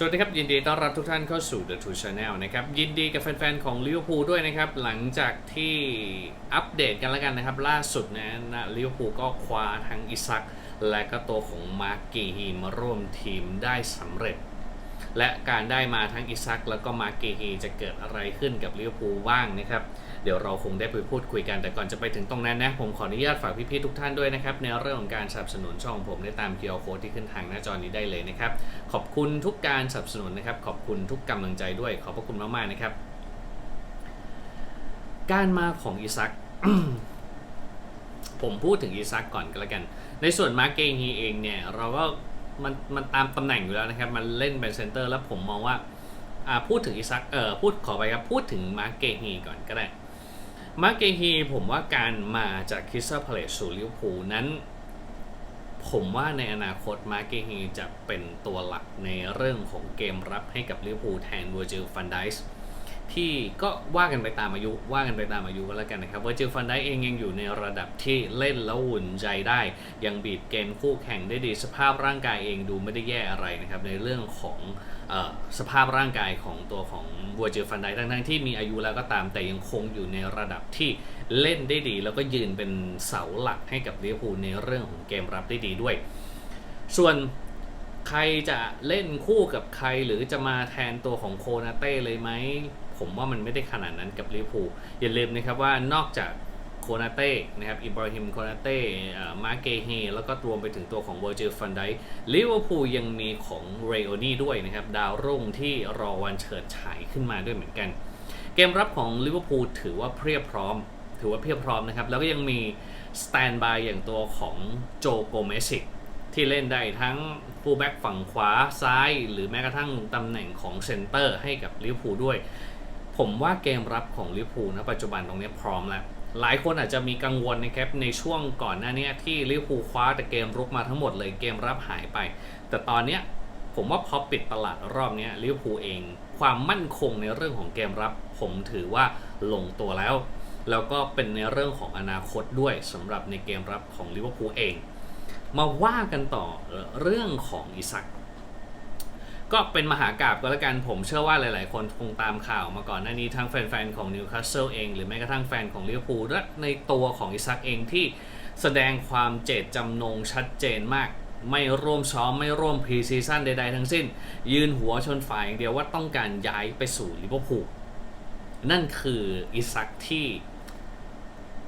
สวัสดีครับ ยินดีต้อนรับทุกท่านเข้าสู่ The Two Channel นะครับ ยินดีกับแฟนๆ ของลิเวอร์พูลด้วยนะครับ หลังจากที่อัปเดตกันแล้วกันนะครับ ล่าสุดนะนะลิเวอร์พูลก็คว้าทั้งอิซัก และก็ตัวของมาร์กกีฮีมาร่วมทีมได้สำเร็จ และการได้มาทั้งอิซักแล้วก็มาร์กเกฮีจะเกิดอะไรขึ้นกับลิเวอร์พูลบ้างนะครับ เดี๋ยวเราคงได้ไปพูดคุยกันแต่ก่อนจะไปถึงตรงนั้นนะผมขออนุญาตฝากพี่ๆทุกท่านด้วยนะครับ ในเรื่องของการสนับสนุนช่องผมได้ตามเคียวโค้ดที่ขึ้นทางหน้าจอนี้ได้เลยนะครับ ขอบคุณทุกการสนับสนุนนะครับ ขอบคุณทุกกำลังใจด้วย ขอบพระคุณมากๆนะครับ การมาของอิซักผมพูดถึงอีซักก่อนก็แล้วกัน ในส่วนมาร์เกฮีเองเนี่ยเราก็ มันมันตามตำแหน่งอยู่แล้วนะครับ มันเล่นเป็นเซนเตอร์แล้วผมมองว่าอ่าพูดถึงอีซักเออพูดขอไปครับ พูดถึงมาร์เกฮีก่อนก็ได้ มาร์เกฮีผมว่าการมาจากคริสตัลพาเลซสู่ลิเวอร์พูลนั้น ผมว่าในอนาคตมาร์เกฮีจะเป็นตัวหลักในเรื่องของเกมรับให้กับลิเวอร์พูลแทนเวอร์จิลฟันไดส์ ที่ก็ว่ากันไปตามอายุว่ากันไปตามอายุก็แล้วกันนะครับเวอร์จิลฟันได้เองยังอยู่ในระดับที่เล่นแล้วหุ่นใจได้ ยังบีบเกมคู่แข่งได้ดีสภาพร่างกายเองดูไม่ได้แย่อะไรนะครับในเรื่องของออสภาพร่างกายของตัวของเวอร์จิลฟันได้ทั้งๆที่มีอายุแล้วก็ตามแต่ยังคงอยู่ในระดับที่เล่นได้ดี แล้วก็ยืนเป็นเสาหลักให้กับลิเวอร์พูลในเรื่องของเกมรับได้ดีด้วย ส่วนใครจะเล่นคู่กับใครหรือจะมาแทนตัวของโคนาเต้เลยไหม ผมว่ามันไม่ได้ขนาดนั้นกับลิเวอร์พูลอย่าลืมนะครับว่านอกจากโคนาเต้นะครับอิบราฮิมโคนาเต้มาเกเฮแล้วก็รวมไปถึงตัวของเวอร์จิลฟันไดลิเวอร์พูลยังมีของเรโอนี่ด้วยนะครับ ดาวรุ่งที่รอวันเฉิดฉายขึ้นมาด้วยเหมือนกัน เกมรับของลิเวอร์พูลถือว่าเพียบพร้อม ถือว่าเพียบพร้อมนะครับ แล้วก็ยังมีสแตนบายอย่างตัวของโจโกเมสิกที่เล่นได้ทั้งฟูลแบ็กฝั่งขวาซ้าย หรือแม้กระทั่งตำแหน่งของเซนเตอร์ให้กับลิเวอร์พูลด้วย ผมว่าเกมรับของลิเวอร์พูลณปัจจุบันตรงนี้พร้อมแล้ว หลายคนอาจจะมีกังวลนะครับในช่วงก่อนหน้านี้ที่ลิเวอร์พูลคว้าแต่เกมรุกมาทั้งหมดเลยเกมรับหายไป แต่ตอนนี้ผมว่าพอปิดตลาดรอบนี้ลิเวอร์พูลเอง ความมั่นคงในเรื่องของเกมรับ ผมถือว่าลงตัวแล้ว แล้วก็เป็นในเรื่องของอนาคตด้วยสำหรับในเกมรับของลิเวอร์พูลเอง มาว่ากันต่อเรื่องของอิซัก ก็เป็นมหากราบก็แล้วกันผมเชื่อว่าหลาย ๆ คนคงตามข่าวมาก่อนหน้านี้ทั้งแฟน ๆ ของนิวคาสเซิลเอง หรือแม้กระทั่งแฟนของลิเวอร์พูลและในตัวของอิซักเองที่แสดงความเจตจำนงชัดเจนมาก ไม่ร่วมซ้อมไม่ร่วมพรีซีซั่นใด ๆ ทั้งสิ้น ยืนหัวชนฝ่ายอย่างเดียวว่าต้องการย้ายไปสู่ลิเวอร์พูลนั่นคืออิซักที่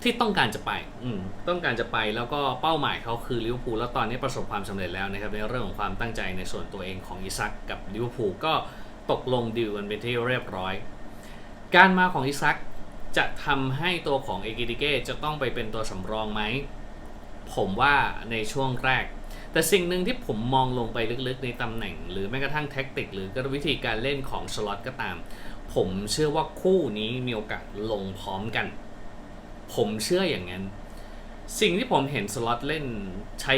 ที่ต้องการจะไปอืมต้องการจะไปแล้วก็เป้าหมายเขาคือลิเวอร์พูลแล้วตอนนี้ประสบความสำเร็จแล้วนะครับในเรื่องของความตั้งใจในส่วนตัวเองของอิซักกับลิเวอร์พูลก็ตกลงดีลกันเป็นที่เรียบร้อย การมาของอิซักจะทำให้ตัวของเอกิติเก้จะต้องไปเป็นตัวสำรองไหม ผมว่าในช่วงแรก แต่สิ่งหนึ่งที่ผมมองลงไปลึกๆในตำแหน่ง หรือแม้กระทั่งแท็กติก หรือก็วิธีการเล่นของสล็อตก็ตาม ผมเชื่อว่าคู่นี้มีโอกาสลงพร้อมกัน ผมเชื่ออย่างนั้น สิ่งที่ผมเห็นสล็อตเล่นใช้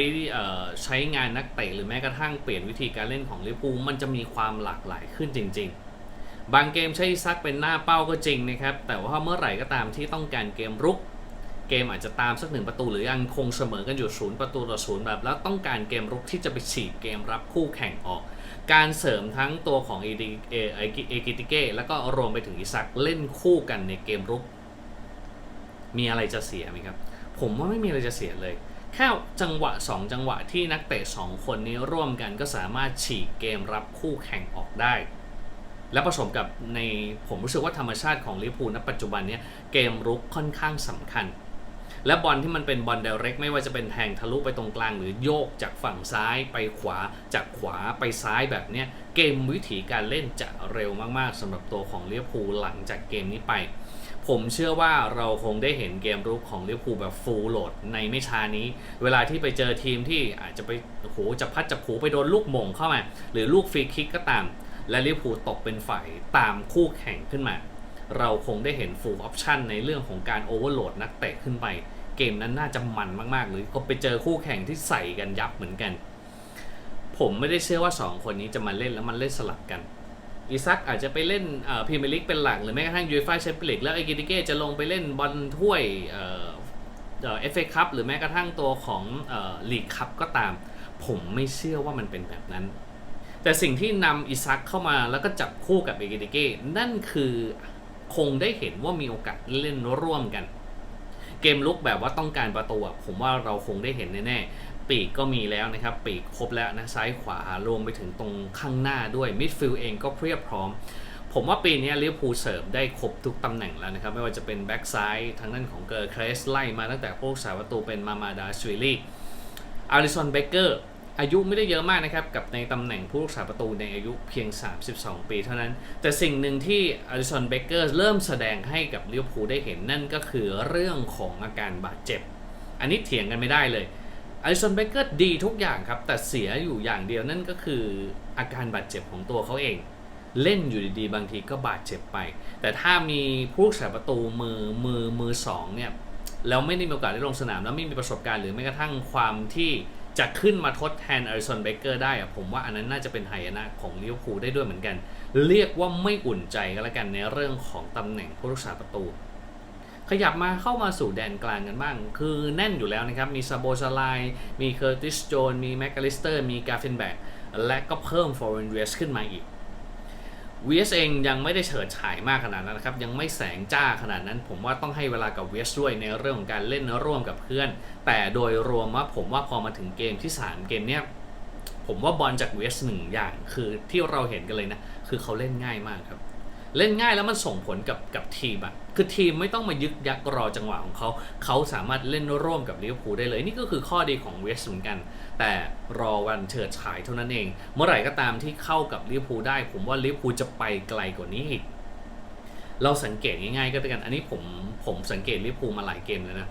ใช้งานนักเตะหรือแม้กระทั่งเปลี่ยนวิธีการเล่นของลิเวอร์พูลมันจะมีความหลากหลายขึ้นจริง ๆ บางเกมใช้ซักเป็นหน้าเป้าก็จริงนะครับ แต่ว่าเมื่อไหร่ก็ตามที่ต้องการเกมรุก เกมอาจจะตามสักหนึ่งประตูหรือยังคงเสมอกันอยู่ศูนย์ประตูต่อศูนย์แบบ แล้วต้องการเกมรุกที่จะไปฉีกเกมรับคู่แข่งออกการเสริมทั้งตัวของเอดิเอเอเอกิติเก้แล้วก็รวมไปถึงอิซักเล่นคู่กันในเกมรุก มีอะไรจะเสียไหมครับ ผมว่าไม่มีอะไรจะเสียเลย แค่จังหวะ 2 จังหวะที่นักเตะ2คนนี้ร่วมกันก็สามารถฉีกเกมรับคู่แข่งออกได้ และผสมกับในผมรู้สึกว่าธรรมชาติของลิเวอร์พูลณปัจจุบันนี้เกมรุกค่อนข้างสำคัญ และบอลที่มันเป็นบอลเดเร็กไม่ว่าจะเป็นแทงทะลุไปตรงกลาง หรือโยกจากฝั่งซ้ายไปขวาจากขวาไปซ้ายแบบเนี้ยเกมวิถีการเล่นจะเร็วมากๆสำหรับตัวของเวอร์พูหลังจากเกมนี้ไป ผมเชื่อว่าเราคงได้เห็นเกมรุกของลิเวอร์พูแบบฟูลโหลดในไม่ช้านี้ เวลาที่ไปเจอทีมที่อาจจะไปโหจะพัดจะผูไปโดนลูกหม่งเข้ามา หรือลูกฟรีคิกก็ตาม และลิเวอร์พูตกเป็นฝ่ายตามคู่แข่งขึ้นมาเราคงได้เห็นฟูลออปชันในเรื่องของการโอเวอร์โหลดนักเตะขึ้นไป เกมนั้นน่าจะมันมากๆหรือก็ไปเจอคู่แข่งที่ใส่กันยับเหมือนกัน ผมไม่ได้เชื่อว่า 2 คนนี้จะมาเล่นแล้วมันเล่นสลับกันอีซักอาจจะไปเล่นพรีเมียร์ลีกเป็นหลัก หรือแม้กระทั่งยูฟ่าแชมเปี้ยนลีกแล้วไอกิติเก้จะลงไปเล่นบอลถ้วยเอฟเอคัพหรือแม้กระทั่งตัวของลีกคัพก็ตาม ผมไม่เชื่อว่ามันเป็นแบบนั้น แต่สิ่งที่นำอิซักเข้ามาแล้วก็จับคู่กับเอเกติเก้นั่นคือคงได้เห็นว่ามีโอกาสเล่นร่วมกัน เกมลุกแบบว่าต้องการประตูผมว่าเราคงได้เห็นแน่ๆ ปีกก็มีแล้วนะครับ ปีกครบแล้วนะซ้ายขวารวมไปถึงตรงข้างหน้าด้วยมิดฟิลด์เองก็เพียบพร้อม ผมว่าปีนี้ลิเวอร์พูลเสริมได้ครบทุกตำแหน่งแล้วนะครับ ไม่ว่าจะเป็นแบ็กซ้ายทางด้านของเกอร์เครสไล่มาตั้งแต่พวกสายประตูเป็นมามาดาชวิลลี่อาริสันเบเกอร์ อายุไม่ได้เยอะมากนะครับ กับในตำแหน่งผู้รักษาประตูในอายุเพียง 32 ปีเท่านั้น แต่สิ่งหนึ่งที่อาริสันเบเกอร์เริ่มแสดงให้กับลิเวอร์พูลได้เห็นนั่นก็คือเรื่องของอาการบาดเจ็บ อันนี้เถียงกันไม่ได้เลยอาริสันเบเกอร์ดีทุกอย่างครับ แต่เสียอยู่อย่างเดียวนั่นก็คืออาการบาดเจ็บของตัวเขาเอง เล่นอยู่ดีๆ บางทีก็บาดเจ็บไป แต่ถ้ามีผู้รักษาประตูมือมือมือสองเนี่ยแล้วไม่ได้มีโอกาสได้ลงสนามแล้วไม่มีประสบการณ์หรือแม้กระทั่งความที่ จะขึ้นมาทดแทนอาริสันเบเกอร์ได้อะผมว่าอันนั้นน่าจะเป็นหยนะของลิเวอร์พูลได้ด้วยเหมือนกัน เรียกว่าไม่อุ่นใจก็แล้วกันในเรื่องของตำแหน่งผู้รักษาประตู ขยับมาเข้ามาสู่แดนกลางกันบ้าง คือแน่นอยู่แล้วนะครับ มีซาโบซาไลมีเคอร์ติสโจนมีแมคคาลิสเตอร์ มีกาฟินแบกและก็เพิ่มฟอร์เรนเวสขึ้นมาอีก VS เองยังไม่ได้เฉิดฉายมากขนาดนั้นนะครับ ยังไม่แสงจ้าขนาดนั้น ผมว่าต้องให้เวลากับ VS ด้วยในเรื่องของการเล่นร่วมกับเพื่อน แต่โดยรวมว่าผมว่าพอมาถึงเกมที่ 3 เกมเนี้ยผมว่าบอลจาก VS หนึ่งอย่างคือที่เราเห็นกันเลยนะ คือเขาเล่นง่ายมากครับ เล่นง่ายแล้วมันส่งผลกับกับทีมอะ คือทีมไม่ต้องมายึกยักรอจังหวะของเขา เขาสามารถเล่นร่วมกับลิเวอร์พูลได้เลย นี่ก็คือข้อดีของเวสเหมือนกัน แต่รอวันเฉิดฉายเท่านั้นเอง เมื่อไหร่ก็ตามที่เข้ากับลิเวอร์พูลได้ ผมว่าลิเวอร์พูลจะไปไกลกว่านี้อีก เราสังเกตง่ายๆก็แล้วกัน อันนี้ผมผมสังเกตลิเวอร์พูลมาหลายเกมแล้วนะ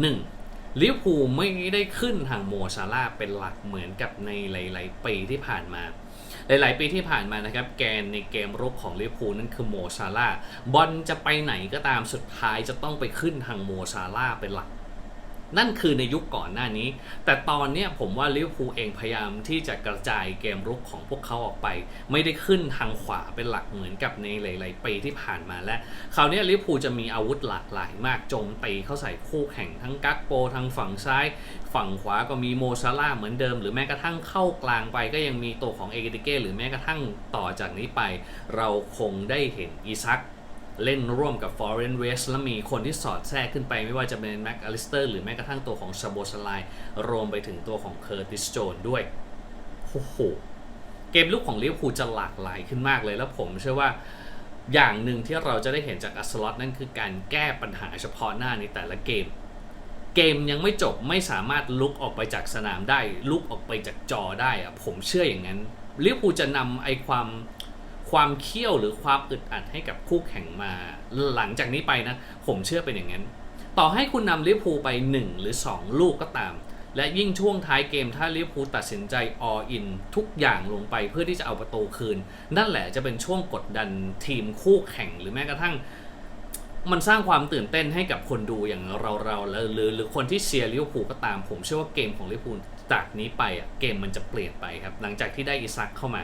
หนึ่งลิเวอร์พูลไม่ได้ขึ้นทางโมซาลาเป็นหลักเหมือนกับในหลาย ๆ ปีที่ผ่านมา หลาย ๆ ปีที่ผ่านมานะครับ แกนในเกมรุกของลิเวอร์พูลนั่นคือโมซาลาบอลจะไปไหนก็ตามสุดท้ายจะต้องไปขึ้นทางโมซาลาเป็นหลัก นั่นคือในยุคก่อนหน้านี้ แต่ตอนนี้ผมว่าลิเวอร์พูลเองพยายามที่จะกระจายเกมรุกของพวกเขาออกไป ไม่ได้ขึ้นทางขวาเป็นหลักเหมือนกับในหลาย ๆ ปีที่ผ่านมาและคราวนี้ลิเวอร์พูลจะมีอาวุธหลากหลายมากโจมตีเข้าใส่คู่แข่งทั้งกักโปทางฝั่งซ้าย ฝั่งขวาก็มีโมซาลาเหมือนเดิม หรือแม้กระทั่งเข้ากลางไปก็ยังมีตัวของเอเกติเก้หรือแม้กระทั่งต่อจากนี้ไป เราคงได้เห็นอีซัก เล่นร่วมกับฟอร์เรนเวสและมีคนที่สอดแทรกขึ้นไปไม่ว่าจะเป็นแม็กอลิสเตอร์หรือแม้กระทั่งตัวของชาโบสไลรวมไปถึงตัวของเคอร์ติสโจนด้วยโอ้โหเกมลุกของลิเวอร์พูลจะหลากหลายขึ้นมากเลยแล้วผมเชื่อว่าอย่างหนึ่งที่เราจะได้เห็นจากอัสลอตนั่นคือการแก้ปัญหาเฉพาะหน้าในแต่ละเกม เกมยังไม่จบไม่สามารถลุกออกไปจากสนามได้ ลุกออกไปจากจอได้อะผมเชื่ออย่างนั้นลิเวอร์พูลจะนำไอความ ความเคี่ยวหรือความอึดอัดให้กับคู่แข่งมา หลังจากนี้ไปนะ ผมเชื่อเป็นอย่างนั้น ต่อให้คุณนำลิเวอร์พูลไป 1 หรือ 2 ลูกก็ตาม และยิ่งช่วงท้ายเกมถ้าลิเวอร์พูลตัดสินใจ all in ทุกอย่างลงไปเพื่อที่จะเอาประตูคืน นั่นแหละจะเป็นช่วงกดดันทีมคู่แข่งหรือแม้กระทั่งมันสร้างความตื่นเต้นให้กับคนดูอย่างเราเราหรือหรือคนที่เชียร์ลิเวอร์พูลก็ตามผมเชื่อว่าเกมของลิเวอร์พูลจากนี้ไปอะเกมมันจะเปลี่ยนไปครับ หลังจากที่ได้อิซักเข้ามา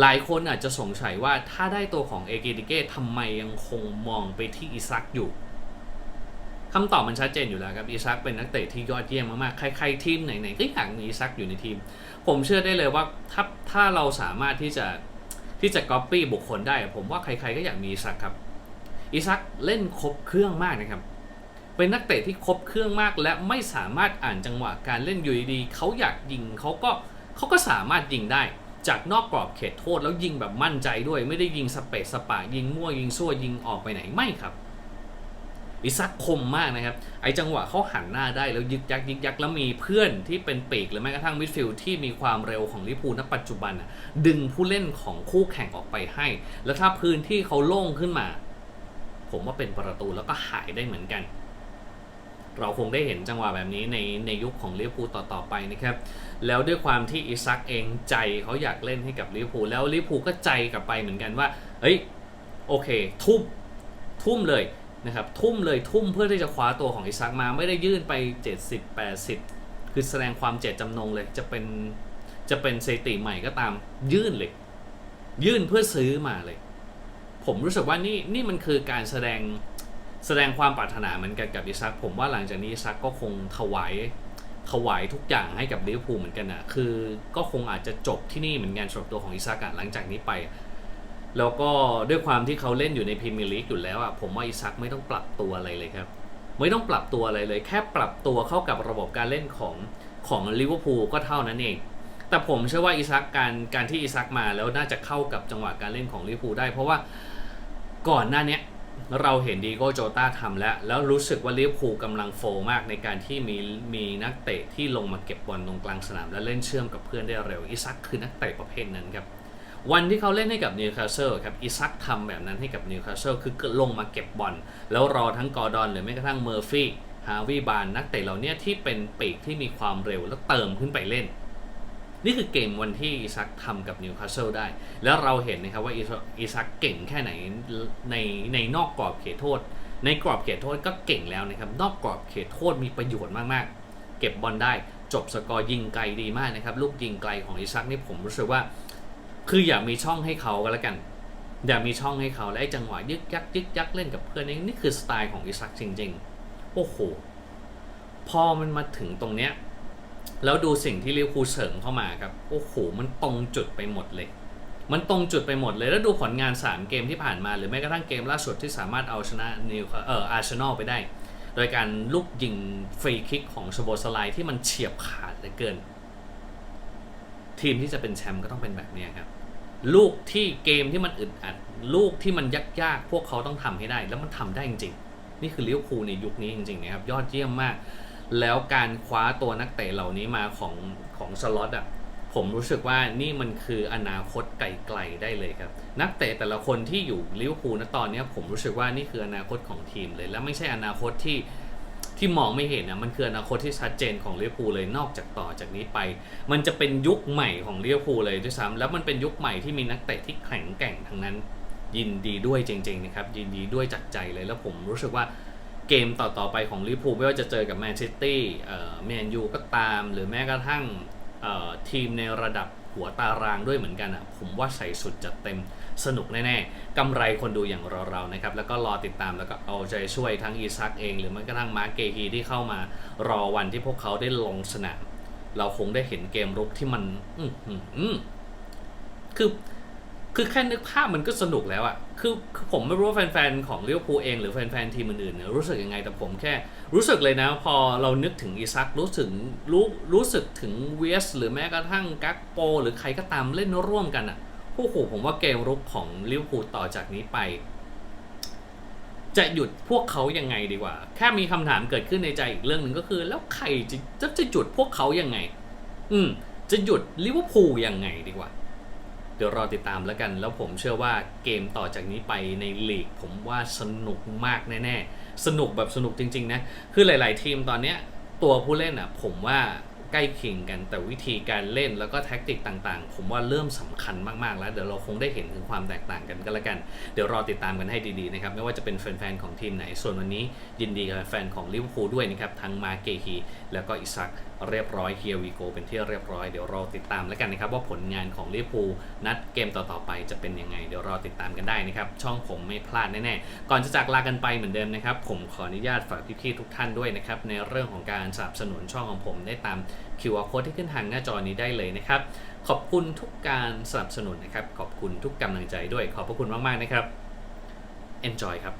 หลายคนอาจจะสงสัยว่าถ้าได้ตัวของเอเกติเก้ทำไมยังคงมองไปที่อิซักอยู่คำตอบมันชัดเจนอยู่แล้วครับอิซักเป็นนักเตะที่ยอดเยี่ยมมากๆ ใครๆทีมไหนๆก็อยากมีอิซักอยู่ในทีม ผมเชื่อได้เลยว่าถ้าถ้าเราสามารถที่จะที่จะก๊อปปี้บุคคลได้ ผมว่าใครๆก็อยากมีอิซักครับอิซักเล่นครบเครื่องมากนะครับเป็นนักเตะที่ครบเครื่องมาก และไม่สามารถอ่านจังหวะการเล่นอยู่ดีๆเขาอยากยิงเขาก็เขาก็สามารถยิงได้ จากนอกกรอบเขตโทษแล้วยิงแบบมั่นใจด้วย ไม่ได้ยิงสเปซสปายิงมั่วยิงซั่วยิงออกไปไหนไม่ครับอิซักคมมากนะครับ ไอจังหวะเขาหันหน้าได้แล้วยึกยักยึกยักแล้วมีเพื่อนที่เป็นปีกหรือแม้กระทั่งมิดฟิลด์ที่มีความเร็วของลิเวอร์พูลณปัจจุบันดึงผู้เล่นของคู่แข่งออกไปให้ แล้วถ้าพื้นที่เขาโล่งขึ้นมา ผมว่าเป็นประตูแล้วก็หายได้เหมือนกัน เราคงได้เห็นจังหวะแบบนี้ในในยุคของลิเวอร์พูลต่อๆไปนะครับ แล้วด้วยความที่อิซักเองใจเขาอยากเล่นให้กับลิเวอร์พูลแล้วลิเวอร์พูลก็ใจกลับไปเหมือนกันว่า เฮ้ยโอเค ทุ่มทุ่มเลยนะครับทุ่มเลยทุ่มเพื่อที่จะคว้าตัวของอิซักมาไม่ได้ยื่นไป 70 80 คือแสดงความเจตจำนงเลยจะเป็นจะเป็นสถิติใหม่ก็ตามยื่นเลย ยื่นเพื่อซื้อมาเลย ผมรู้สึกว่านี่นี่มันคือการแสดง แสดงความปรารถนาเหมือนกันกับอิซักผมว่าหลังจากนี้อิซักก็คงถวายถวายทุกอย่างให้กับลิเวอร์พูลเหมือนกันนะคือก็คงอาจจะจบที่นี่เหมือนกันสำหรับตัวของอิซักหลังจากนี้ไป แล้วก็ด้วยความที่เขาเล่นอยู่ในพรีเมียร์ลีกอยู่แล้วอะผมว่าอิซักไม่ต้องปรับตัวอะไรเลยครับ ไม่ต้องปรับตัวอะไรเลย แค่ปรับตัวเข้ากับระบบการเล่นของของลิเวอร์พูลก็เท่านั้นเอง แต่ผมเชื่อว่าอิซักการการที่อิซักมาแล้วน่าจะเข้ากับจังหวะการเล่นของลิเวอร์พูลได้ เพราะว่าก่อนหน้านี้ เราเห็นดีโก้โจตาทำแล้ว แล้วรู้สึกว่าลิเวอร์พูลกำลังโฟมากในการที่มีมีนักเตะที่ลงมาเก็บบอลตรงกลางสนาม และเล่นเชื่อมกับเพื่อนได้เร็วอิซักคือนักเตะประเภทนั้นครับวันที่เขาเล่นให้กับนิวคาสเซิลครับอิซักทำแบบนั้นให้กับนิวคาสเซิลคือลงมาเก็บบอลแล้วรอทั้งกอร์ดอนหรือแม้กระทั่งเมอร์ฟี่ฮาวิบานนักเตะเหล่านี้ที่เป็นปีกที่มีความเร็วแล้วเติมขึ้นไปเล่น นี่คือเกมวันที่อิซักทำกับนิวคาสเซิลได้ แล้วเราเห็นนะครับว่าอิซักเก่งแค่ไหนในในนอกกรอบเขตโทษ ในกรอบเขตโทษก็เก่งแล้วนะครับ นอกกรอบเขตโทษมีประโยชน์มากๆ เก็บบอลได้จบสกอร์ยิงไกลดีมากนะครับ ลูกยิงไกลของอิซักนี่ผมรู้สึกว่า คืออย่ามีช่องให้เขาก็แล้วกันอย่ามีช่องให้เขาและจังหวะยึกยักยึกยักเล่นกับเพื่อนนี่นี่คือสไตล์ของอิซักจริง ๆ โอ้โหพอมันมาถึงตรงเนี้ย แล้วดูสิ่งที่ลิเวอร์พูลเสริมเข้ามาครับ โอ้โห มันตรงจุดไปหมดเลย มันตรงจุดไปหมดเลย แล้วดูผลงาน 3 เกมที่ผ่านมา หรือแม้กระทั่งเกมล่าสุดที่สามารถเอาชนะนิวเอ่ออาร์เซนอลไปได้ โดยการลูกยิงฟรีคิกของสโบสไลที่มันเฉียบขาดเหลือเกิน ทีมที่จะเป็นแชมป์ก็ต้องเป็นแบบนี้ครับ ลูกที่เกมที่มันอึดอัด ลูกที่มันยากๆ พวกเขาต้องทำให้ได้ แล้วมันทำได้จริง ๆ นี่คือลิเวอร์พูลในยุคนี้จริงๆนะครับ ยอดเยี่ยมมาก แล้วการคว้าตัวนักเตะเหล่านี้มาของของสล็อตอะผมรู้สึกว่านี่มันคืออนาคตไกลๆได้เลยครับ นักเตะแต่ละคนที่อยู่ลิเวอร์พูลณตอนนี้ผมรู้สึกว่านี่คืออนาคตของทีมเลย และไม่ใช่อนาคตที่ที่มองไม่เห็นนะมันคืออนาคตที่ชัดเจนของลิเวอร์พูลเลยนอกจากต่อจากนี้ไป มันจะเป็นยุคใหม่ของลิเวอร์พูลเลยด้วยซ้ำแล้วมันเป็นยุคใหม่ที่มีนักเตะที่แข็งแกร่งทั้งนั้น ยินดีด้วยจริง ๆ นะครับ ยินดีด้วยจากใจเลยแล้วผมรู้สึกว่า เกมต่อๆไปของลิเวอร์พูลไม่ว่าจะเจอกับแมนซิตี้แมนยูก็ตาม หรือแม้กระทั่งทีมในระดับหัวตารางด้วยเหมือนกันอะผมว่าใส่สุดจัดเต็มสนุกแน่ๆกำไรคนดูอย่างเราๆนะครับ แล้วก็รอติดตามแล้วก็เอาใจช่วยทั้งอีซักเอง หรือแม้กระทั่งมาร์เกฮีที่เข้ามารอวันที่พวกเขาได้ลงสนาม เราคงได้เห็นเกมรุกที่มัน อือหือคือคือแค่นึกภาพมันก็สนุกแล้วอะ คือคือผมไม่รู้ว่าแฟนๆ ของลิเวอร์พูลเอง หรือแฟนๆ ทีมอื่นๆเนี่ยรู้สึกยังไงแต่ผมแค่ รู้สึกเลยนะ พอเรานึกถึงอีซักรู้ถึงรู้รู้สึกถึงเวสหรือแม้กระทั่งกักโป หรือใครก็ตามเล่นร่วมกันอะโอ้โหผมว่าเกมรุกของลิเวอร์พูลต่อจากนี้ไป จะหยุดพวกเขายังไงดีกว่า แค่มีคำถามเกิดขึ้นในใจอีกเรื่องหนึ่งก็คือ แล้วใครจะจะจะหยุดพวกเขายังไง อืม จะหยุดลิเวอร์พูลยังไงดีกว่า ดี๋ยวรอติดตามแล้วกัน แล้วผมเชื่อว่าเกมต่อจากนี้ไปในลีก ผมว่าสนุกมากแน่ๆ สนุกแบบสนุกจริงๆนะ คือหลายๆ ทีมตอนเนี้ยตัวผู้เล่นอะผมว่าใกล้เคียงกันแต่วิธีการเล่นแล้วก็แท็กติกต่างๆ ผมว่าเริ่มสำคัญมากๆ แล้วเดี๋ยวเราคงได้เห็นถึงความแตกต่างกันก็แล้วกัน เดี๋ยวรอติดตามกันให้ดีๆนะครับไม่ว่าจะเป็นแฟนๆของทีมไหนส่วนวันนี้ยินดีกับแฟนของลิเวอร์พูลด้วยนะครับทั้งมาเกฮีแล้วก็อิซัก เรียบร้อยเฮียวีโกเป็นที่เรียบร้อยเดี๋ยวรอติดตามแล้วกันนะครับ ว่าผลงานของลิเวอร์พูลนัดเกมต่อๆไปจะเป็นยังไง เดี๋ยวรอติดตามกันได้นะครับ ช่องผมไม่พลาดแน่ๆ ก่อนจะจากลากันไปเหมือนเดิมนะครับ ผมขออนุญาตฝากพี่ๆทุกท่านด้วยนะครับ ในเรื่องของการสนับสนุนช่องของผมได้ตาม QR code ที่ขึ้นทางหน้าจอนี้ได้เลยนะครับขอบคุณทุกการสนับสนุนนะครับขอบคุณทุกกำลังใจด้วยขอบพระคุณมากๆนะครับ enjoy ครับ